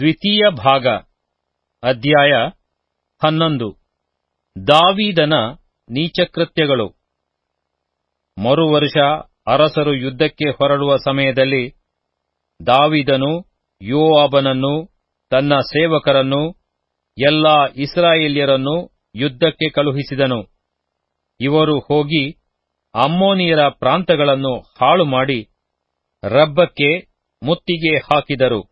ದ್ವಿತೀಯ ಭಾಗ, ಅಧ್ಯಾಯ ಹನ್ನೊಂದು. ದಾವೀದನ ನೀಚಕೃತ್ಯಗಳು. ಮರುವರ್ಷ ಅರಸರು ಯುದ್ಧಕ್ಕೆ ಹೊರಡುವ ಸಮಯದಲ್ಲಿ ದಾವೀದನು ಯೋವಾಬನನ್ನು, ತನ್ನ ಸೇವಕರನ್ನು, ಎಲ್ಲಾ ಇಸ್ರಾಯೇಲ್ಯರನ್ನು ಯುದ್ಧಕ್ಕೆ ಕಳುಹಿಸಿದನು. ಇವರು ಹೋಗಿ ಅಮ್ಮೋನಿಯರ ಪ್ರಾಂತಗಳನ್ನು ಹಾಳು ಮಾಡಿ ರಬ್ಬಕ್ಕೆ ಮುತ್ತಿಗೆ ಹಾಕಿದರು.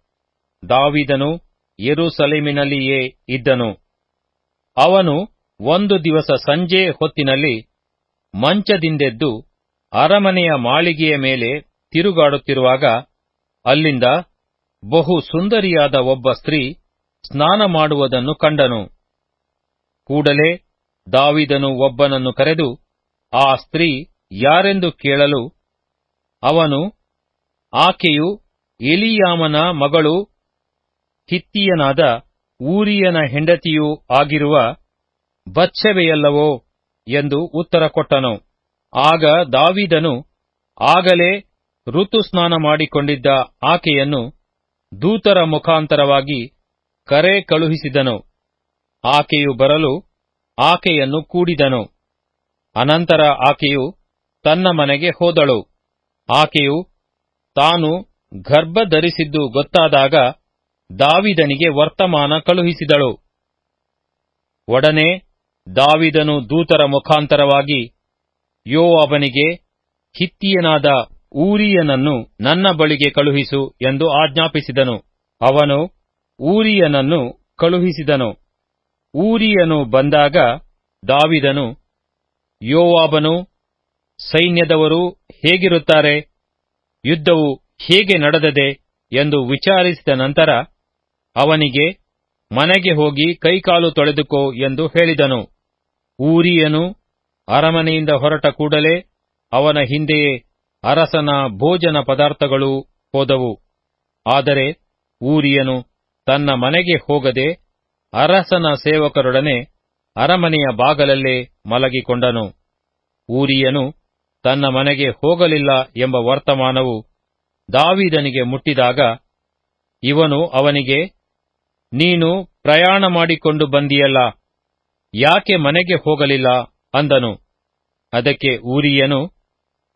ದಾವಿದನು ಯೆರೂಸಲೇಮಿನಲ್ಲಿಯೇ ಇದ್ದನು. ಅವನು ಒಂದು ದಿವಸ ಸಂಜೆ ಹೊತ್ತಿನಲ್ಲಿ ಮಂಚದಿಂದೆದ್ದು ಅರಮನೆಯ ಮಾಳಿಗೆಯ ಮೇಲೆ ತಿರುಗಾಡುತ್ತಿರುವಾಗ ಅಲ್ಲಿಂದ ಬಹು ಸುಂದರಿಯಾದ ಒಬ್ಬ ಸ್ತ್ರೀ ಸ್ನಾನ ಮಾಡುವುದನ್ನು ಕಂಡನು. ಕೂಡಲೇ ದಾವಿದನು ಒಬ್ಬನನ್ನು ಕರೆದು, ಆ ಸ್ತ್ರೀ ಯಾರೆಂದು ಕೇಳಲು? ಅವನು, ಆಕೆಯು ಎಲಿಯಾಮನ ಮಗಳು ಹಿತ್ತಿಯನಾದ ಊರಿಯನ ಹೆಂಡತಿಯೂ ಆಗಿರುವ ಬಚ್ಚವೆಯಲ್ಲವೋ ಎಂದು ಉತ್ತರ ಕೊಟ್ಟನು. ಆಗ ದಾವಿದನು ಆಗಲೇ ಋತುಸ್ನಾನ ಮಾಡಿಕೊಂಡಿದ್ದ ಆಕೆಯನ್ನು ದೂತರ ಮುಖಾಂತರವಾಗಿ ಕರೆ ಕಳುಹಿಸಿದನು. ಆಕೆಯು ಬರಲು ಆಕೆಯನ್ನು ಕೂಡಿದನು. ಅನಂತರ ಆಕೆಯು ತನ್ನ ಮನೆಗೆ ಹೋದಳು. ಆಕೆಯು ತಾನು ಗರ್ಭಧರಿಸಿದ್ದು ಗೊತ್ತಾದಾಗ ದಾವಿದನಿಗೆ ವರ್ತಮಾನ ಕಳುಹಿಸಿದಳು. ಒಡನೆ ದಾವಿದನು ದೂತರ ಮುಖಾಂತರವಾಗಿ ಯೋವಾಬನಿಗೆ ಹಿತ್ತಿಯನಾದ ಊರಿಯನನ್ನು ನನ್ನ ಬಳಿಗೆ ಕಳುಹಿಸು ಎಂದು ಆಜ್ಞಾಪಿಸಿದನು. ಅವನು ಊರಿಯನನ್ನು ಕಳುಹಿಸಿದನು. ಊರಿಯನು ಬಂದಾಗ ದಾವಿದನು, ಯೋವಾಬನು, ಸೈನ್ಯದವರು ಹೇಗಿರುತ್ತಾರೆ, ಯುದ್ಧವು ಹೇಗೆ ನಡೆದದೆ ಎಂದು ವಿಚಾರಿಸಿದ ನಂತರ ಅವನಿಗೆ, ಮನೆಗೆ ಹೋಗಿ ಕೈಕಾಲು ತೊಳೆದುಕೋ ಎಂದು ಹೇಳಿದನು. ಊರಿಯನು ಅರಮನೆಯಿಂದ ಹೊರಟ ಕೂಡಲೇ ಅವನ ಹಿಂದೆಯೇ ಅರಸನ ಭೋಜನ ಪದಾರ್ಥಗಳು ಹೋದವು. ಆದರೆ ಊರಿಯನು ತನ್ನ ಮನೆಗೆ ಹೋಗದೆ ಅರಸನ ಸೇವಕರೊಡನೆ ಅರಮನೆಯ ಬಾಗಲಲ್ಲೇ ಮಲಗಿಕೊಂಡನು. ಊರಿಯನು ತನ್ನ ಮನೆಗೆ ಹೋಗಲಿಲ್ಲ ಎಂಬ ವರ್ತಮಾನವು ದಾವಿದನಿಗೆ ಮುಟ್ಟಿದಾಗ ಇವನು ಅವನಿಗೆ ನೀನು ಪ್ರಯಾಣ ಮಾಡಿಕೊಂಡು ಬಂದಿಯಲ್ಲ, ಯಾಕೆ ಮನೆಗೆ ಹೋಗಲಿಲ್ಲ ಅಂದನು. ಅದಕ್ಕೆ ಊರಿಯನು,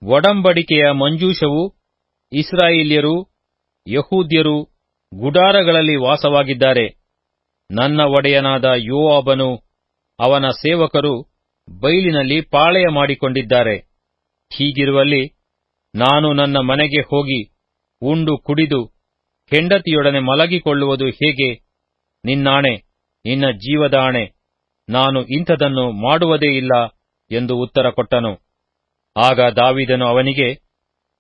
ಒಡಂಬಡಿಕೆಯ ಮಂಜೂಷವು ಇಸ್ರಾಯೇಲ್ಯರು, ಯಹೂದ್ಯರು ಗುಡಾರಗಳಲ್ಲಿ ವಾಸವಾಗಿದ್ದಾರೆ. ನನ್ನ ಒಡೆಯನಾದ ಯೋವಾಬನು ಅವನ ಸೇವಕರು ಬೈಲಿನಲ್ಲಿ ಪಾಳೆಯ ಮಾಡಿಕೊಂಡಿದ್ದಾರೆ. ಹೀಗಿರುವಲ್ಲಿ ನಾನು ನನ್ನ ಮನೆಗೆ ಹೋಗಿ ಉಂಡು ಕುಡಿದು ಹೆಂಡತಿಯೊಡನೆ ಮಲಗಿಕೊಳ್ಳುವುದು ಹೇಗೆ? ನಿನ್ನಾಣೆ, ನಿನ್ನ ಜೀವದ ಆಣೆ ನಾನು ಇಂಥದನ್ನು ಮಾಡುವುದೇ ಇಲ್ಲ ಎಂದು ಉತ್ತರ ಕೊಟ್ಟನು. ಆಗ ದಾವಿದನು ಅವನಿಗೆ,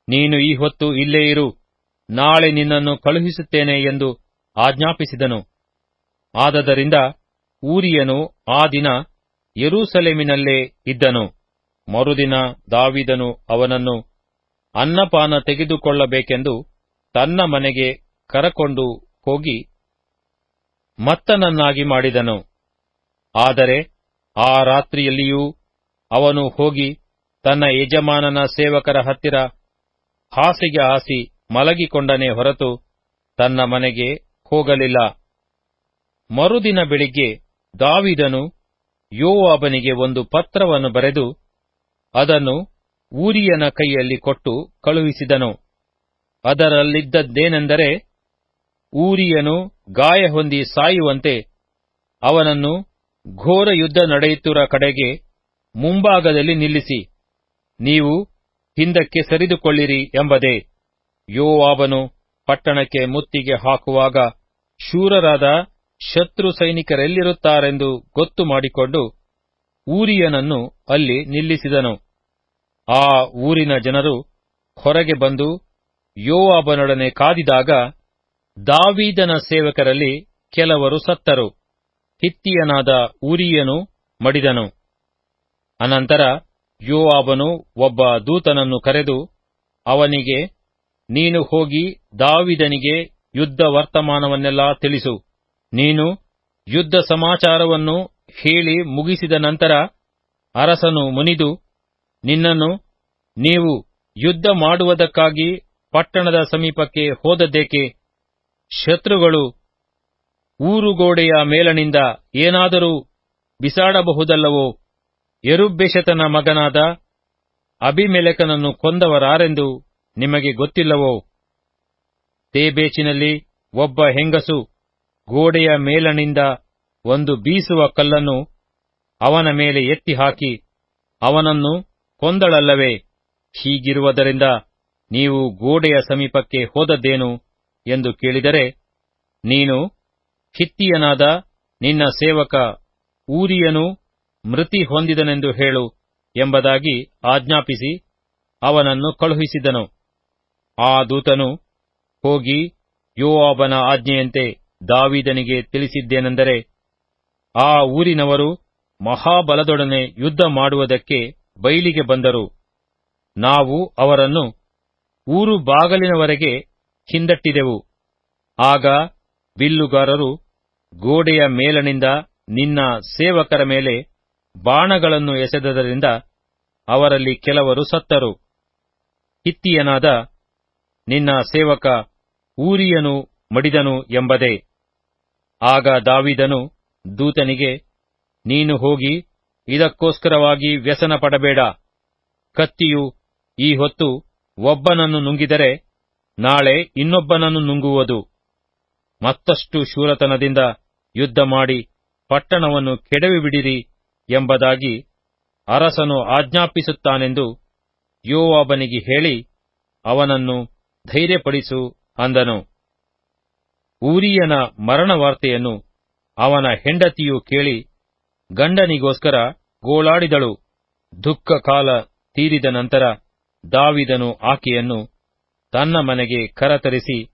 ನೀನು ಈ ಹೊತ್ತು ಇಲ್ಲೇ ಇರು, ನಾಳೆ ನಿನ್ನನ್ನು ಕಳುಹಿಸುತ್ತೇನೆ ಎಂದು ಆಜ್ಞಾಪಿಸಿದನು. ಆದದರಿಂದ ಊರಿಯನು ಆ ದಿನ ಯರೂಸಲೇಮಿನಲ್ಲೇ ಇದ್ದನು. ಮರುದಿನ ದಾವಿದನು ಅವನನ್ನು ಅನ್ನಪಾನ ತೆಗೆದುಕೊಳ್ಳಬೇಕೆಂದು ತನ್ನ ಮನೆಗೆ ಕರಕೊಂಡು ಹೋಗಿ ಮತ್ತನನ್ನಾಗಿ ಮಾಡಿದನು. ಆದರೆ ಆ ರಾತ್ರಿಯಲ್ಲಿಯೂ ಅವನು ಹೋಗಿ ತನ್ನ ಯಜಮಾನನ ಸೇವಕರ ಹತ್ತಿರ ಹಾಸಿಗೆ ಹಾಸಿ ಮಲಗಿಕೊಂಡನೇ ಹೊರತು ತನ್ನ ಮನೆಗೆ ಹೋಗಲಿಲ್ಲ. ಮರುದಿನ ಬೆಳಿಗ್ಗೆ ದಾವಿದನು ಯೋವಾಬನಿಗೆ ಒಂದು ಪತ್ರವನ್ನು ಬರೆದು ಅದನ್ನು ಊರಿಯನ ಕೈಯಲ್ಲಿ ಕೊಟ್ಟು ಕಳುಹಿಸಿದನು. ಅದರಲ್ಲಿದ್ದದ್ದೇನೆಂದರೆ ಊರಿಯನು ಗಾಯ ಹೊಂದಿ ಸಾಯುವಂತೆ ಅವನನ್ನು ಘೋರ ಯುದ್ಧ ನಡೆಯುತ್ತಿರುವ ಕಡೆಗೆ ಮುಂಭಾಗದಲ್ಲಿ ನಿಲ್ಲಿಸಿ, ನೀವು ಹಿಂದಕ್ಕೆ ಸರಿದುಕೊಳ್ಳಿರಿ ಎಂಬದೇ ಯೋವಾಬನು ಪಟ್ಟಣಕ್ಕೆ ಮುತ್ತಿಗೆ ಹಾಕುವಾಗ ಶೂರರಾದ ಶತ್ರು ಸೈನಿಕರೆಲ್ಲಿರುತ್ತಾರೆಂದು ಗೊತ್ತು ಮಾಡಿಕೊಂಡು ಊರಿಯನನ್ನು ಅಲ್ಲಿ ನಿಲ್ಲಿಸಿದನು. ಆ ಊರಿನ ಜನರು ಹೊರಗೆ ಬಂದು ಯೋವಾಬನೊಡನೆ ಕಾದಿದಾಗ ದಾವೀದನ ಸೇವಕರಲ್ಲಿ ಕೆಲವರು ಸತ್ತರು. ಹಿತ್ತಿಯನಾದ ಉರಿಯನು ಮಡಿದನು. ಅನಂತರ ಯೋವಾಬನು ಒಬ್ಬ ದೂತನನ್ನು ಕರೆದು, ಅವನಿಗೆ, ನೀನು ಹೋಗಿ ದಾವಿದನಿಗೆ ಯುದ್ಧ ವರ್ತಮಾನವನ್ನೆಲ್ಲಾ ತಿಳಿಸು. ನೀನು ಯುದ್ಧ ಸಮಾಚಾರವನ್ನು ಹೇಳಿ ಮುಗಿಸಿದ ನಂತರ ಅರಸನು ಮುನಿದು, ನಿನ್ನನ್ನು ನೀವು ಯುದ್ಧ ಮಾಡುವುದಕ್ಕಾಗಿ ಪಟ್ಟಣದ ಸಮೀಪಕ್ಕೆ ಹೋದದ್ದೇಕೆ? ಶತ್ರುಗಳು ಊರುಗೋಡೆಯ ಮೇಲನಿಂದ ಏನಾದರೂ ಬಿಸಾಡಬಹುದಲ್ಲವೋ? ಎರುಬ್ಬೆಶತನ ಮಗನಾದ ಅಭಿಮೆಲೆಕನನ್ನು ಕೊಂದವರಾರೆಂದು ನಿಮಗೆ ಗೊತ್ತಿಲ್ಲವೋ? ತೇಬೇಚಿನಲ್ಲಿ ಒಬ್ಬ ಹೆಂಗಸು ಗೋಡೆಯ ಮೇಲನಿಂದ ಒಂದು ಬೀಸುವ ಕಲ್ಲನ್ನು ಅವನ ಮೇಲೆ ಎತ್ತಿ ಹಾಕಿ ಅವನನ್ನು ಕೊಂದಳಲ್ಲವೇ? ಹೀಗಿರುವುದರಿಂದ ನೀವು ಗೋಡೆಯ ಸಮೀಪಕ್ಕೆ ಹೋದದ್ದೇನು? ಎಂದು ಕೇಳಿದರೆ, ನೀನು ಹಿತ್ತಿಯನಾದ ನಿನ್ನ ಸೇವಕ ಊರಿಯನು ಮೃತಿ ಹೊಂದಿದನೆಂದು ಹೇಳು ಎಂಬುದಾಗಿ ಆಜ್ಞಾಪಿಸಿ ಅವನನ್ನು ಕಳುಹಿಸಿದನು. ಆ ದೂತನು ಹೋಗಿ ಯೋವಾಬನ ಆಜ್ಞೆಯಂತೆ ದಾವಿದನಿಗೆ ತಿಳಿಸಿದ್ದೇನೆಂದರೆ, ಆ ಊರಿನವರು ಮಹಾಬಲದೊಡನೆ ಯುದ್ಧ ಮಾಡುವುದಕ್ಕೆ ಬೈಲಿಗೆ ಬಂದರು. ನಾವು ಅವರನ್ನು ಊರು ಬಾಗಲಿನವರೆಗೆ ಹಿಂದಟ್ಟಿದೆವು. ಆಗ ಬಿಲ್ಲುಗಾರರು ಗೋಡೆಯ ಮೇಲನಿಂದ ನಿನ್ನ ಸೇವಕರ ಮೇಲೆ ಬಾಣಗಳನ್ನು ಎಸೆದದರಿಂದ ಅವರಲ್ಲಿ ಕೆಲವರು ಸತ್ತರು. ಹಿತ್ತಿಯನಾದ ನಿನ್ನ ಸೇವಕ ಊರಿಯನು ಮಡಿದನು ಎಂಬದೆ. ಆಗ ದಾವಿದನು ದೂತನಿಗೆ, ನೀನು ಹೋಗಿ ಇದಕ್ಕೋಸ್ಕರವಾಗಿ ವ್ಯಸನ ಪಡಬೇಡ ಕತ್ತಿಯು ಈ ಹೊತ್ತು ಒಬ್ಬನನ್ನು ನುಂಗಿದರೆ ನಾಳೆ ಇನ್ನೊಬ್ಬನನ್ನು ನುಂಗುವುದು. ಮತ್ತಷ್ಟು ಶೂರತನದಿಂದ ಯುದ್ಧ ಮಾಡಿ ಪಟ್ಟಣವನ್ನು ಕೆಡವಿಬಿಡಿರಿ ಎಂಬುದಾಗಿ ಅರಸನು ಆಜ್ಞಾಪಿಸುತ್ತಾನೆಂದು ಯೋವಾಬನಿಗೆ ಹೇಳಿ ಅವನನ್ನು ಧೈರ್ಯಪಡಿಸು ಅಂದನು. ಊರಿಯನ ಮರಣ ವಾರ್ತೆಯನ್ನು ಅವನ ಹೆಂಡತಿಯು ಕೇಳಿ ಗಂಡನಿಗೋಸ್ಕರ ಗೋಳಾಡಿದಳು. ದುಃಖ ಕಾಲ ತೀರಿದ ನಂತರ ದಾವಿದನು ಆಕೆಯನ್ನು ತನ್ನ ಮನೆಗೆ ಕರತರಿಸಿ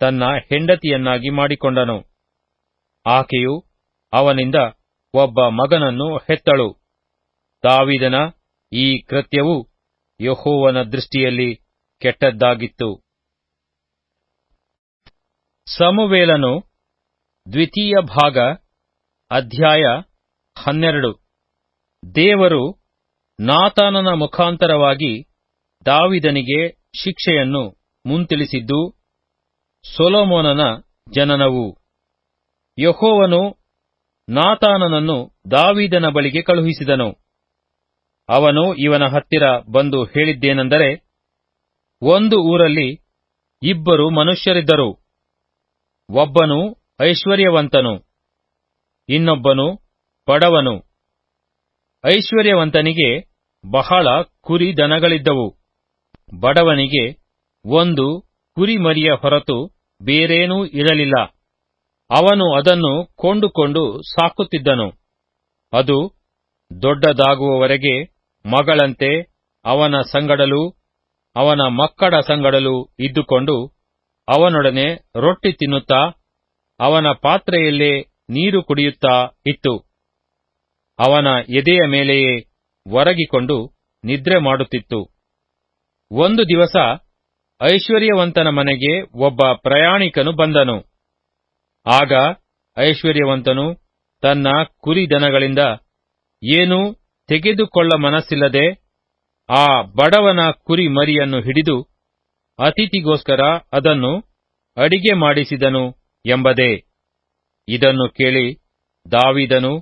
ತನ್ನ ಹೆಂಡತಿಯನ್ನಾಗಿ ಮಾಡಿಕೊಂಡನು. ಆಕೆಯು ಅವನಿಂದ ಒಬ್ಬ ಮಗನನ್ನು ಹೆತ್ತಳು. ದಾವಿದನ ಈ ಕೃತ್ಯವು ಯಹೋವನ ದೃಷ್ಟಿಯಲ್ಲಿ ಕೆಟ್ಟದ್ದಾಗಿತ್ತು. ಸಮುವೇಲನು ದ್ವಿತೀಯ ಭಾಗ, ಅಧ್ಯಾಯ ಹನ್ನೆರಡು. ದೇವರು ನಾತಾನನ ಮುಖಾಂತರವಾಗಿ ದಾವಿದನಿಗೆ ಶಿಕ್ಷೆಯನ್ನು ಮುಂತಿಳಿಸಿದ್ದು ಸೊಲೊಮೋನನ ಜನನವು. ಯಹೋವನು ನಾತಾನನನ್ನು ದಾವಿದನ ಬಳಿಗೆ ಕಳುಹಿಸಿದನು. ಅವನು ಇವನ ಹತ್ತಿರ ಬಂದು ಹೇಳಿದ್ದೇನೆಂದರೆ, ಒಂದು ಊರಲ್ಲಿ ಇಬ್ಬರು ಮನುಷ್ಯರಿದ್ದರು. ಒಬ್ಬನು ಐಶ್ವರ್ಯವಂತನು, ಇನ್ನೊಬ್ಬನು ಬಡವನು. ಐಶ್ವರ್ಯವಂತನಿಗೆ ಬಹಳ ಕುರಿ ದನಗಳಿದ್ದವು ಬಡವನಿಗೆ ಒಂದು ಕುರಿಮರಿಯ ಹೊರತು ಬೇರೇನೂ ಇರಲಿಲ್ಲ. ಅವನು ಅದನ್ನು ಕೊಂಡುಕೊಂಡು ಸಾಕುತ್ತಿದ್ದನು. ಅದು ದೊಡ್ಡದಾಗುವವರೆಗೆ ಮಗಳಂತೆ ಅವನ ಸಂಗಡಲೂ, ಅವನ ಮಕ್ಕಳ ಸಂಗಡಲೂ ಇದ್ದುಕೊಂಡು ಅವನೊಡನೆ ರೊಟ್ಟಿ ತಿನ್ನುತ್ತಾ, ಅವನ ಪಾತ್ರೆಯಲ್ಲೇ ನೀರು ಕುಡಿಯುತ್ತಾ ಇತ್ತು. ಅವನ ಎದೆಯ ಮೇಲೆಯೇ ಒರಗಿಕೊಂಡು ನಿದ್ರೆ ಮಾಡುತ್ತಿತ್ತು. ಒಂದು ದಿವಸ ಐಶ್ವರ್ಯವಂತನ ಮನೆಗೆ ಒಬ್ಬ ಪ್ರಯಾಣಿಕನು ಬಂದನು. ಆಗ ಐಶ್ವರ್ಯವಂತನು ತನ್ನ ಕುರಿ ದನಗಳಿಂದ ಏನೂ ತೆಗೆದುಕೊಳ್ಳ ಮನಸ್ಸಿಲ್ಲದೆ ಆ ಬಡವನ ಕುರಿ ಮರಿಯನ್ನು ಹಿಡಿದು ಅತಿಥಿಗೋಸ್ಕರ ಅದನ್ನು ಅಡಿಗೆ ಮಾಡಿಸಿದನು ಎಂಬದೇ. ಇದನ್ನು ಕೇಳಿ ದಾವಿದನು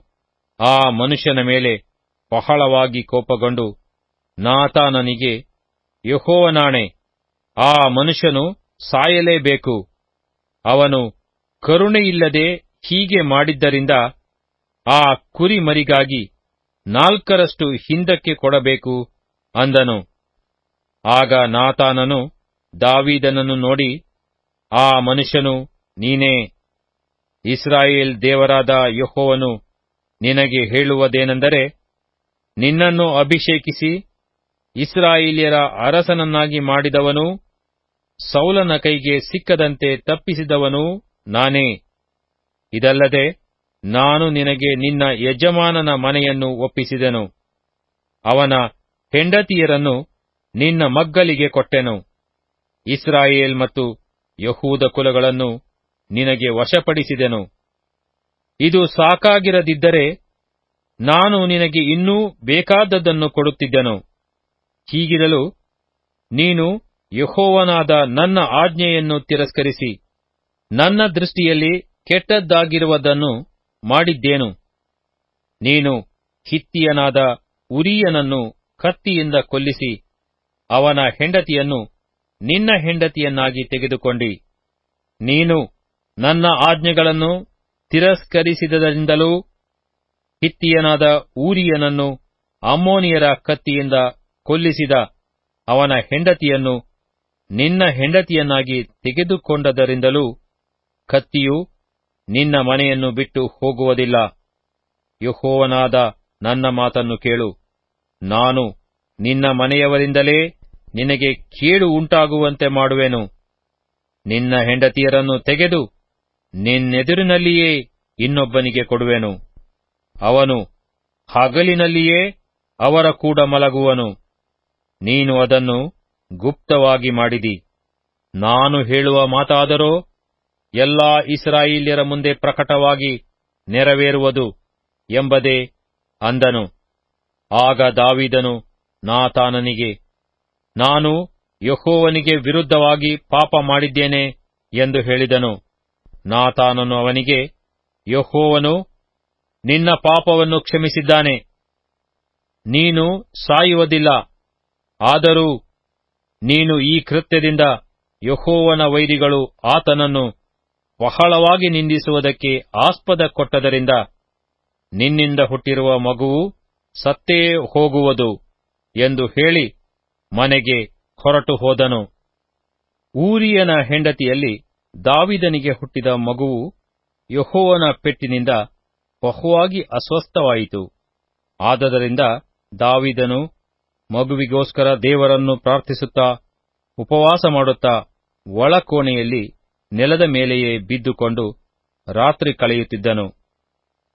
ಆ ಮನುಷ್ಯನ ಮೇಲೆ ಬಹಳವಾಗಿ ಕೋಪಗೊಂಡು, ನಾತಾನನಿಗೆ ಯಹೋವನಾಣೆ. ಆ ಮನುಷ್ಯನು ಸಾಯಲೇಬೇಕು. ಅವನು ಕರುಣೆಯಿಲ್ಲದೆ ಹೀಗೆ ಮಾಡಿದ್ದರಿಂದ ಆ ಕುರಿಮರಿಗಾಗಿ ನಾಲ್ಕರಷ್ಟು ಹಿಂದಕ್ಕೆ ಕೊಡಬೇಕು ಅಂದನು. ಆಗ ನಾತಾನನು ದಾವೀದನನ್ನು ನೋಡಿ, ಆ ಮನುಷ್ಯನು, ನೀನೇ, ಇಸ್ರಾಯೇಲ್ ದೇವರಾದ ಯಹೋವನು, ನಿನಗೆ ಹೇಳುವುದೇನೆಂದರೆ, ನಿನ್ನನ್ನು ಅಭಿಷೇಕಿಸಿ ಇಸ್ರಾಯೇಲ್ಯರ ಅರಸನನ್ನಾಗಿ ಮಾಡಿದವನು, ಸೌಲನ ಕೈಗೆ ಸಿಕ್ಕದಂತೆ ತಪ್ಪಿಸಿದವನು ನಾನೇ. ಇದಲ್ಲದೆ ನಾನು ನಿನಗೆ ನಿನ್ನ ಯಜಮಾನನ ಮನೆಯನ್ನು ಒಪ್ಪಿಸಿದೆನು. ಅವನ ಹೆಂಡತಿಯರನ್ನು ನಿನ್ನ ಮಗ್ಗಲಿಗೆ ಕೊಟ್ಟೆನು. ಇಸ್ರಾಯೇಲ್ ಮತ್ತು ಯಹೂದ ಕುಲಗಳನ್ನು ನಿನಗೆ ವಶಪಡಿಸಿದೆನು. ಇದು ಸಾಕಾಗಿರದಿದ್ದರೆ ನಾನು ನಿನಗೆ ಇನ್ನೂ ಬೇಕಾದದ್ದನ್ನು ಕೊಡುತ್ತಿದ್ದೆನು. ಹೀಗಿರಲು ನೀನು ಯಹೋವನಾದ ನನ್ನ ಆಜ್ಞೆಯನ್ನು ತಿರಸ್ಕರಿಸಿ ನನ್ನ ದೃಷ್ಟಿಯಲ್ಲಿ ಕೆಟ್ಟದ್ದಾಗಿರುವುದನ್ನು ಮಾಡಿದ್ದೇನು? ನೀನು ಹಿತ್ತಿಯನಾದ ಉರಿಯನನ್ನು ಕತ್ತಿಯಿಂದ ಕೊಲ್ಲಿಸಿ ಅವನ ಹೆಂಡತಿಯನ್ನು ನಿನ್ನ ಹೆಂಡತಿಯನ್ನಾಗಿ ತೆಗೆದುಕೊಂಡಿ. ನೀನು ನನ್ನ ಆಜ್ಞೆಗಳನ್ನು ತಿರಸ್ಕರಿಸಿದರಿಂದಲೂ ಹಿತ್ತಿಯನಾದ ಊರಿಯನನ್ನು ಅಮ್ಮೋನಿಯರ ಕತ್ತಿಯಿಂದ ಕೊಲ್ಲಿಸಿದ ಅವನ ಹೆಂಡತಿಯನ್ನು ನಿನ್ನ ಹೆಂಡತಿಯನ್ನಾಗಿ ತೆಗೆದುಕೊಂಡದರಿಂದಲೂ ಕತ್ತಿಯು ನಿನ್ನ ಮನೆಯನ್ನು ಬಿಟ್ಟು ಹೋಗುವುದಿಲ್ಲ. ಯಹೋವನಾದ ನನ್ನ ಮಾತನ್ನು ಕೇಳು. ನಾನು ನಿನ್ನ ಮನೆಯವರಿಂದಲೇ ನಿನಗೆ ಕೇಳು ಉಂಟಾಗುವಂತೆ ಮಾಡುವೆನು. ನಿನ್ನ ಹೆಂಡತಿಯರನ್ನು ತೆಗೆದು ನಿನ್ನೆದುರಿನಲ್ಲಿಯೇ ಇನ್ನೊಬ್ಬನಿಗೆ ಕೊಡುವೆನು. ಅವನು ಹಗಲಿನಲ್ಲಿಯೇ ಅವರ ಕೂಡ ಮಲಗುವನು. ನೀನು ಅದನ್ನು ಗುಪ್ತವಾಗಿ ಮಾಡಿದಿ. ನಾನು ಹೇಳುವ ಮಾತಾದರೂ ಎಲ್ಲಾ ಇಸ್ರಾಯೇಲ್ಯರ ಮುಂದೆ ಪ್ರಕಟವಾಗಿ ನೆರವೇರುವುದು ಎಂಬುದೇ ಅಂದನು. ಆಗ ದಾವಿದನು ನಾತಾನನಿಗೆ, ನಾನು ಯಹೋವನಿಗೆ ವಿರುದ್ಧವಾಗಿ ಪಾಪ ಮಾಡಿದ್ದೇನೆ ಎಂದು ಹೇಳಿದನು. ನಾತಾನನು ಅವನಿಗೆ, ಯಹೋವನು ನಿನ್ನ ಪಾಪವನ್ನು ಕ್ಷಮಿಸಿದ್ದಾನೆ. ನೀನು ಸಾಯುವುದಿಲ್ಲ. ಆದರೂ ನೀನು ಈ ಕೃತ್ಯದಿಂದ ಯಹೋವನ ವೈರಿಗಳು ಆತನನ್ನು ಬಹಳವಾಗಿ ನಿಂದಿಸುವುದಕ್ಕೆ ಆಸ್ಪದ ಕೊಟ್ಟದರಿಂದ ನಿನ್ನಿಂದ ಹುಟ್ಟಿರುವ ಮಗುವು ಸತ್ತೇ ಹೋಗುವುದು ಎಂದು ಹೇಳಿ ಮನೆಗೆ ಹೊರಟು ಹೋದನು. ಊರಿಯನ ಹೆಂಡತಿಯಲ್ಲಿ ದಾವಿದನಿಗೆ ಹುಟ್ಟಿದ ಮಗುವು ಯಹೋವನ ಪೆಟ್ಟಿನಿಂದ ಬಹುವಾಗಿ ಅಸ್ವಸ್ಥವಾಯಿತು. ಆದದರಿಂದ ದಾವಿದನು ಮಗುವಿಗೋಸ್ಕರ ದೇವರನ್ನು ಪ್ರಾರ್ಥಿಸುತ್ತಾ, ಉಪವಾಸ ಮಾಡುತ್ತಾ ಒಳಕೋಣೆಯಲ್ಲಿ ನೆಲದ ಮೇಲೆಯೇ ಬಿದ್ದುಕೊಂಡು ರಾತ್ರಿ ಕಳೆಯುತ್ತಿದ್ದನು.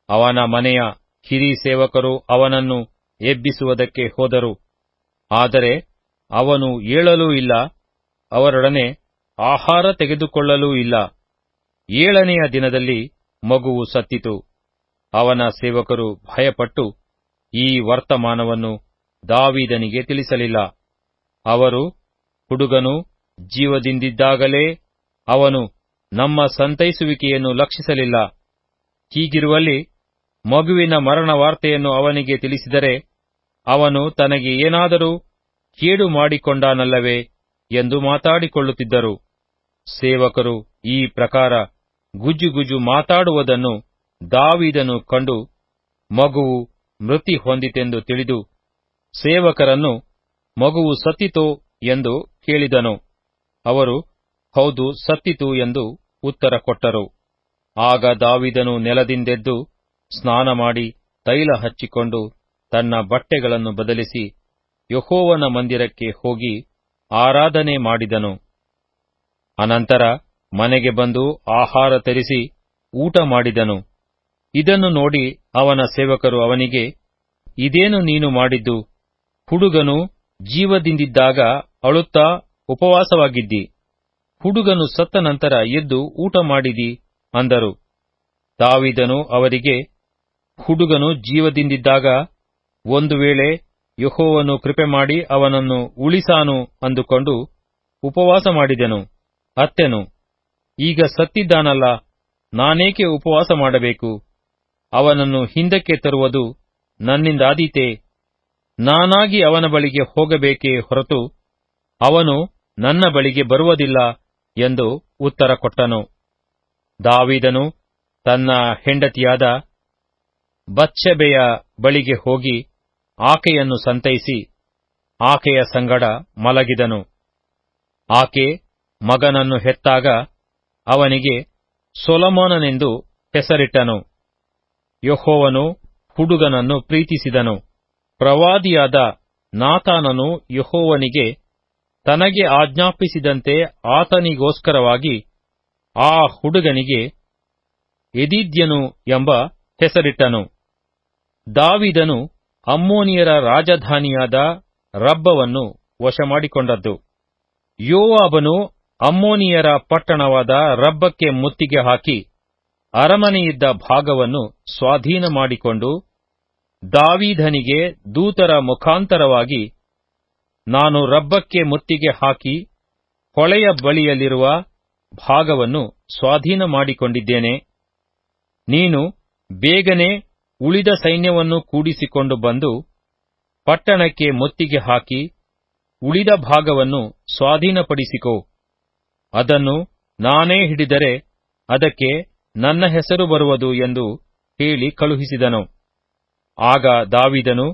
ಅವನ ಮನೆಯ ಹಿರಿ ಸೇವಕರು ಅವನನ್ನು ಎಬ್ಬಿಸುವುದಕ್ಕೆ ಹೋದರು. ಆದರೆ ಅವನು ಏಳಲೂ ಇಲ್ಲ, ಅವರೊಡನೆ ಆಹಾರ ತೆಗೆದುಕೊಳ್ಳಲೂ ಇಲ್ಲ. ಏಳನೆಯ ದಿನದಲ್ಲಿ ಮಗುವು ಸತ್ತಿತು. ಅವನ ಸೇವಕರು ಭಯಪಟ್ಟು ಈ ವರ್ತಮಾನವನ್ನು ದಾವೀದನಿಗೆ ತಿಳಿಸಲಿಲ್ಲ. ಅವರು ಹುಡುಗನು ಜೀವದಿಂದಿದ್ದಾಗಲೇ ಅವನು ನಮ್ಮ ಸಂತೈಸುವಿಕೆಯನ್ನು ಲಕ್ಷಿಸಲಿಲ್ಲ. ಹೀಗಿರುವಲ್ಲಿ ಮಗುವಿನ ಮರಣ ವಾರ್ತೆಯನ್ನು ಅವನಿಗೆ ತಿಳಿಸಿದರೆ ಅವನು ತನಗೆ ಏನಾದರೂ ಕೇಡು ಮಾಡಿಕೊಂಡಾನಲ್ಲವೇ ಎಂದು ಮಾತಾಡಿಕೊಳ್ಳುತ್ತಿದ್ದರು. ಸೇವಕರು ಈ ಪ್ರಕಾರ ಗುಜುಗುಜು ಮಾತಾಡುವುದನ್ನು ದಾವಿದನು ಕಂಡು ಮಗುವು ಮೃತಿ ಹೊಂದಿತೆಂದು ತಿಳಿದು ಸೇವಕರನ್ನು ಮಗುವು ಸತ್ತಿತೋ ಎಂದು ಕೇಳಿದನು. ಅವರು, ಹೌದು, ಸತ್ತಿತು ಎಂದು ಉತ್ತರ ಕೊಟ್ಟರು. ಆಗ ದಾವಿದನು ನೆಲದಿಂದೆದ್ದು ಸ್ನಾನ ಮಾಡಿ ತೈಲ ಹಚ್ಚಿಕೊಂಡು ತನ್ನ ಬಟ್ಟೆಗಳನ್ನು ಬದಲಿಸಿ ಯಹೋವನ ಮಂದಿರಕ್ಕೆ ಹೋಗಿ ಆರಾಧನೆ ಮಾಡಿದನು. ಅನಂತರ ಮನೆಗೆ ಬಂದು ಆಹಾರ ತರಿಸಿ ಊಟ ಮಾಡಿದನು. ಇದನ್ನು ನೋಡಿ ಅವನ ಸೇವಕರು ಅವನಿಗೆ, ಇದೇನು ನೀನು ಮಾಡಿದ್ದು? ಹುಡುಗನು ಜೀವದಿಂದಿದ್ದಾಗ ಅಳುತ್ತಾ ಉಪವಾಸವಾಗಿದ್ದಿ. ಹುಡುಗನು ಸತ್ತ ನಂತರ ಎದ್ದು ಊಟ ಮಾಡಿದಿ ಅಂದರು. ದಾವಿದನು ಅವರಿಗೆ, ಹುಡುಗನು ಜೀವದಿಂದಿದ್ದಾಗ ಒಂದು ವೇಳೆ ಯಹೋವನ್ನು ಕೃಪೆ ಮಾಡಿ ಅವನನ್ನು ಉಳಿಸಾನು ಅಂದುಕೊಂಡು ಉಪವಾಸ ಮಾಡಿದೆನು. ಅತ್ತೆನು, ಈಗ ಸತ್ತಿದ್ದಾನಲ್ಲ, ನಾನೇಕೆ ಉಪವಾಸ ಮಾಡಬೇಕು? ಅವನನ್ನು ಹಿಂದಕ್ಕೆ ತರುವುದು ನನ್ನಿಂದಾದೀತೆ. ನಾನಾಗಿ ಅವನ ಬಳಿಗೆ ಹೋಗಬೇಕೇ ಹೊರತು ಅವನು ನನ್ನ ಬಳಿಗೆ ಬರುವುದಿಲ್ಲ ಎಂದು ಉತ್ತರ ಕೊಟ್ಟನು. ದಾವಿದನು ತನ್ನ ಹೆಂಡತಿಯಾದ ಬಚ್ಚಬೆಯ ಬಳಿಗೆ ಹೋಗಿ ಆಕೆಯನ್ನು ಸಂತೈಸಿ ಆಕೆಯ ಸಂಗಡ ಮಲಗಿದನು. ಆಕೆ ಮಗನನ್ನು ಹೆತ್ತಾಗ ಅವನಿಗೆ ಸೊಲಮೋನನೆಂದು ಹೆಸರಿಟ್ಟನು. ಯಹೋವನು ಹುಡುಗನನ್ನು ಪ್ರೀತಿಸಿದನು. ಪ್ರವಾದಿಯಾದ ನಾತಾನನು ಯಹೋವನಿಗೆ, ತನಗೆ ಆಜ್ಞಾಪಿಸಿದಂತೆ ಆತನಿಗೋಸ್ಕರವಾಗಿ ಆ ಹುಡುಗನಿಗೆ ಎದಿದ್ಯನು ಎಂಬ ಹೆಸರಿಟ್ಟನು. ದಾವಿದನು ಅಮ್ಮೋನಿಯರ ರಾಜಧಾನಿಯಾದ ರಬ್ಬವನ್ನು ವಶಮಾಡಿಕೊಂಡದ್ದು. ಯೋವಾಬನು ಅಮ್ಮೋನಿಯರ ಪಟ್ಟಣವಾದ ರಬ್ಬಕ್ಕೆ ಮುತ್ತಿಗೆ ಹಾಕಿ ಅರಮನೆಯಿದ್ದ ಭಾಗವನ್ನು ಸ್ವಾಧೀನ ಮಾಡಿಕೊಂಡು ದಾವೀದನಿಗೆ ದೂತರ ಮುಖಾಂತರವಾಗಿ ನಾನು ರಬ್ಬಕ್ಕೆ ಮುತ್ತಿಗೆ ಹಾಕಿ ಹೊಳೆಯ ಬಳಿಯಲ್ಲಿರುವ ಭಾಗವನ್ನು ಸ್ವಾಧೀನ ಮಾಡಿಕೊಂಡಿದ್ದೇನೆ. ನೀನು ಬೇಗನೆ ಉಳಿದ ಸೈನ್ಯವನ್ನು ಕೂಡಿಸಿಕೊಂಡು ಬಂದು ಪಟ್ಟಣಕ್ಕೆ ಮುತ್ತಿಗೆ ಹಾಕಿ ಉಳಿದ ಭಾಗವನ್ನು ಸ್ವಾಧೀನಪಡಿಸಿಕೋ. ಅದನ್ನು ನಾನೇ ಹಿಡಿದರೆ ಅದಕ್ಕೆ ನನ್ನ ಹೆಸರು ಬರುವುದು ಎಂದು ಹೇಳಿ ಕಳುಹಿಸಿದನು. ಆಗ ದಾವಿದನು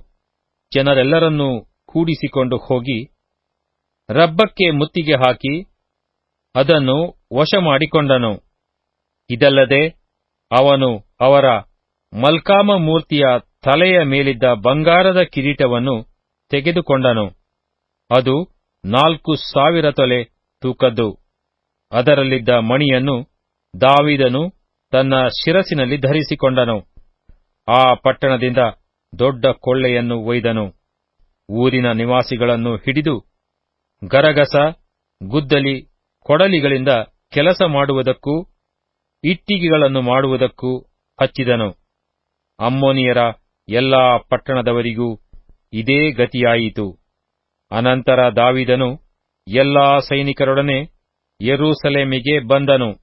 ಜನರೆಲ್ಲರನ್ನೂ ಕೂಡಿಸಿಕೊಂಡು ಹೋಗಿ ರಬ್ಬಕ್ಕೆ ಮುತ್ತಿಗೆ ಹಾಕಿ ಅದನ್ನು ವಶ ಮಾಡಿಕೊಂಡನು ಇದಲ್ಲದೆ ಅವನು ಅವರ ಮಲ್ಕಾಮ ಮೂರ್ತಿಯ ತಲೆಯ ಮೇಲಿದ್ದ ಬಂಗಾರದ ಕಿರೀಟವನ್ನು ತೆಗೆದುಕೊಂಡನು. ಅದು ನಾಲ್ಕು ಸಾವಿರ ತೊಲೆ ತೂಕದ್ದು. ಅದರಲ್ಲಿದ್ದ ಮಣಿಯನ್ನು ದಾವಿದನು ತನ್ನ ಶಿರಸಿನಲ್ಲಿ ಧರಿಸಿಕೊಂಡನು. ಆ ಪಟ್ಟಣದಿಂದ ದೊಡ್ಡ ಕೊಳ್ಳೆಯನ್ನು ಒಯ್ದನು. ಊರಿನ ನಿವಾಸಿಗಳನ್ನು ಹಿಡಿದು ಗರಗಸ, ಗುದ್ದಲಿ, ಕೊಡಲಿಗಳಿಂದ ಕೆಲಸ ಮಾಡುವುದಕ್ಕೂ, ಇಟ್ಟಿಗೆಗಳನ್ನು ಮಾಡುವುದಕ್ಕೂ ಹಚ್ಚಿದನು. ಅಮ್ಮೋನಿಯರ ಎಲ್ಲಾ ಪಟ್ಟಣದವರಿಗೂ ಇದೇ ಗತಿಯಾಯಿತು. ಅನಂತರ ದಾವಿದನು ಎಲ್ಲಾ ಸೈನಿಕರೊಡನೆ ಯೆರೂಸಲೇಮಿಗೆ ಬಂದನು.